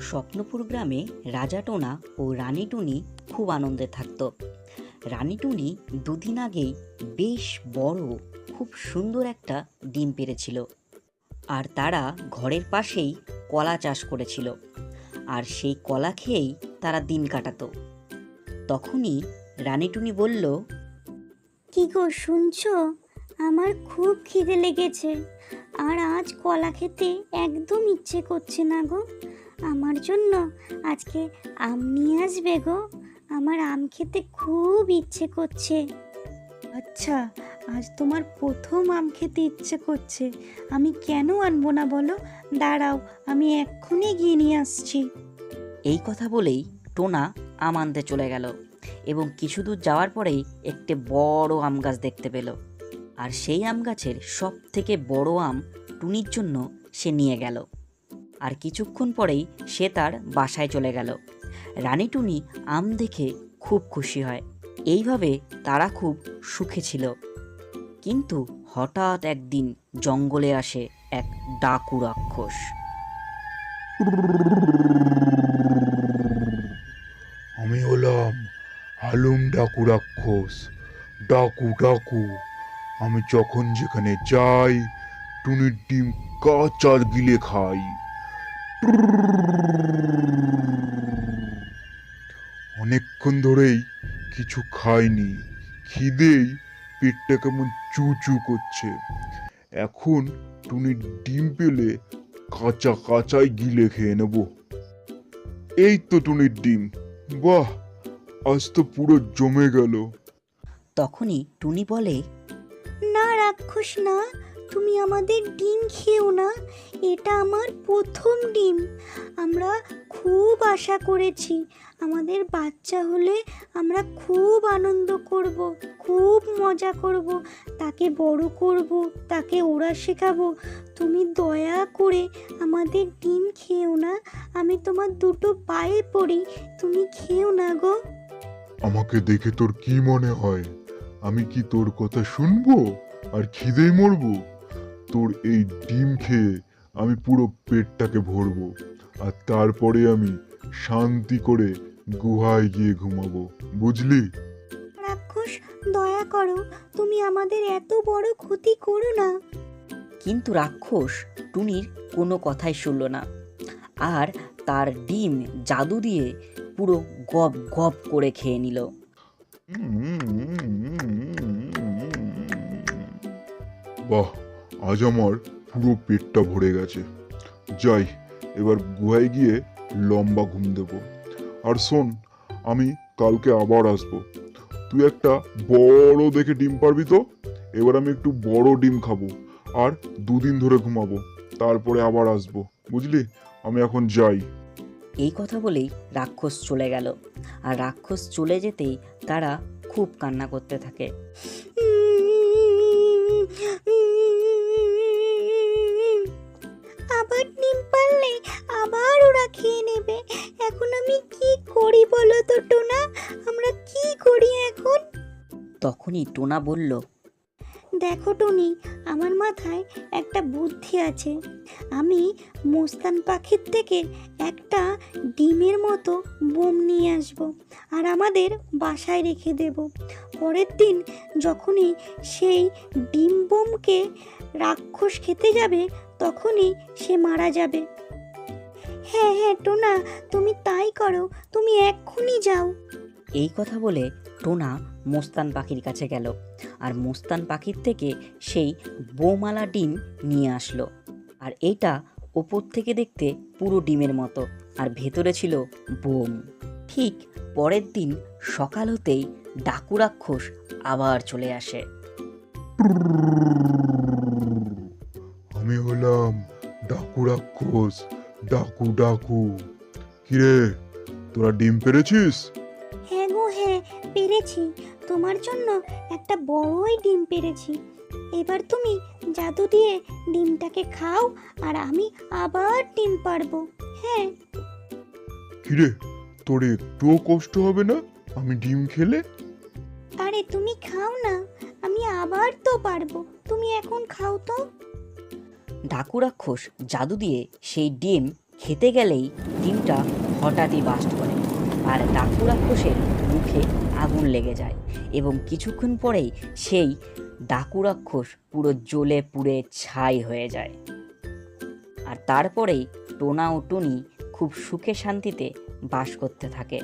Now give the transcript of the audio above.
স্বপ্নপুর গ্রামে রাজা টোনা ও রানী টুনি খুব আনন্দে থাকত। রানী টুনি দুদিন আগেই বেশ বড়, খুব সুন্দর একটা ডিম পেরেছিল। আর তারা ঘরের পাশেই কলা চাষ করেছিল। আর সেই কলা খেয়েই তারা দিন কাটাতো। তখনই রানী টুনি বলল, কি গো শুনছো? আমার খুব খিদে লেগেছে। আর আজ কলা খেতে একদম ইচ্ছে করছে না গো। আমার জন্য? আজকে আম নিয়ে আসবে গো। আমার আম খেতে খুব ইচ্ছে করছে। আচ্ছা আজ তোমার প্রথম আম খেতে ইচ্ছে করছে। আমি কেন আনব না বলো? দাঁড়াও আমি এক্ষুনি গিয়ে নিয়ে আসছি। এই কথা বলেই টোনা আম আনতে চলে গেল এবং কিছু দূর যাওয়ার পরেই একটি বড় আম গাছ দেখতে পেল। আর সেই আম গাছের সব থেকে বড় আম টুনির জন্য সে নিয়ে গেল। আর কিছুক্ষণ পরেই সে তার বাসায় চলে গেল। রানী টুনি আম দেখে খুব খুশি হয়। এইভাবে তারা খুব সুখে ছিল। কিন্তু হঠাৎ একদিন জঙ্গলে আসে এক ডাকু রাক্ষস। আমি হলাম হালুম ডাকু রাক্ষস। ডাকু ডাকু। আমি যখন যেখানে যাই, টুনির ডিম কাচার গিলে খাই। অনেকক্ষণ ধরেই কিছু খাইনি, খিদেই পেটটা কেমন চু চু করছে। এখন টুনির ডিম পেলে কাঁচা কাঁচাই গিলে খেয়ে নেব। এই তো টুনির ডিম। বাহ, আজ তো পুরো জমে গেল। তখনই টুনি বলে, না রাক্ষস না তুমি আমাদের ডিম খেও না, এটা আমার প্রথম ডিম। আমরা খুব আশা করেছি, আমাদের বাচ্চা হলে আমরা খুব আনন্দ করব, খুব মজা করব, তাকে বড় করব, তাকে ওরা শেখাবো। তুমি দয়া করে আমাদের ডিম খেও না, আমি তোমার দুটো পায়ে পড়ি, তুমি খেও না গো। আমাকে দেখে তোর কি মনে হয়? আমি কি তোর কথা শুনব? আর খিদেই মরবো? তোর এই ডিম খেয়ে আমি পুরো পেটটাকে ভরবো আর তারপরে আমি শান্তি করে গুহায় গিয়ে ঘুমাবো বুঝলি রাক্ষস দয়া করো তুমি আমাদের এত বড় ক্ষতি করো না কিন্তু রাক্ষস টুনির কোনো কথাই শুনল না আর তার ডিম জাদু দিয়ে পুরো গপ গপ করে খেয়ে নিল বাহ আজ আমার পুরো পেটটা ভরে গেছে। যাই, এবার গুহায় গিয়ে লম্বা ঘুম দেব। আর শোন, আমি কালকে আবার আসব। তুই একটা বড় দেখে ডিম পারবি তো? এবার আমি একটু বড় ডিম খাব আর দুদিন ধরে ঘুমাবো। তারপরে আবার আসব, বুঝলি? আমি এখন যাই। এই কথা বলেই রাক্ষস চলে গেল। আর রাক্ষস চলে যেতেই তারা খুব কান্না করতে থাকে। আবার ওরা খেয়ে নেবে। এখন আমি কি করি বলো তো টোনা? আমরা কি করি এখন? তখনই টোনা বলল দেখো টুনি আমার মাথায় একটা বুদ্ধি আছে। আমি মোস্তান পাখির থেকে একটা ডিমের মতো বোম নিয়ে আসব আর আমাদের বাসায় রেখে দেব। পরের দিন যখনই সেই ডিম বোমকে রাক্ষস খেতে যাবে তখনই সে মারা যাবে। টোনা তুমি তাই করো তুমি এক্ষুনি যাও। এই কথা বলে টোনা মোস্তান পাখির কাছে গেল আর মোস্তান পাখির থেকে সেই বোমালা ডিম নিয়ে আসলো। আর এইটা ওপর থেকে দেখতে পুরো ডিমের মতো আর ভেতরে ছিল বোম। ঠিক পরের দিন সকাল হতেই ডাকু রাক্ষস আবার চলে আসে। আমি হলাম ডাকু রাক্ষস। ডাকু ডাকু। কিরে তোরা ডিম পেরেছিস? হ্যাঁ গো হ্যাঁ পেরেছি। তোমার জন্য একটা বড়ই ডিম পেরেছি। এবার তুমি জাদু দিয়ে ডিমটাকে খাও আর আমি আবার ডিম পারব। হ্যাঁ। কিরে তোর একটুও কষ্ট হবে না? আমি ডিম খেলে? আরে তুমি খাও না আমি আবার তো পারব। তুমি এখন খাও তো। ডাকু রাক্ষস জাদু দিয়ে সেই ডিম খেতে গেলেই ডিমটা হঠাৎই বাস্ট করে। আর ডাকু রাক্ষসের মুখে আগুন লেগে যায় এবং কিছুক্ষণ পরেই সেই ডাকু রাক্ষস পুরো জ্বলে পুড়ে ছাই হয়ে যায়। আর তারপরেই টোনা ও টুনি খুব সুখে শান্তিতে বাস করতে থাকে।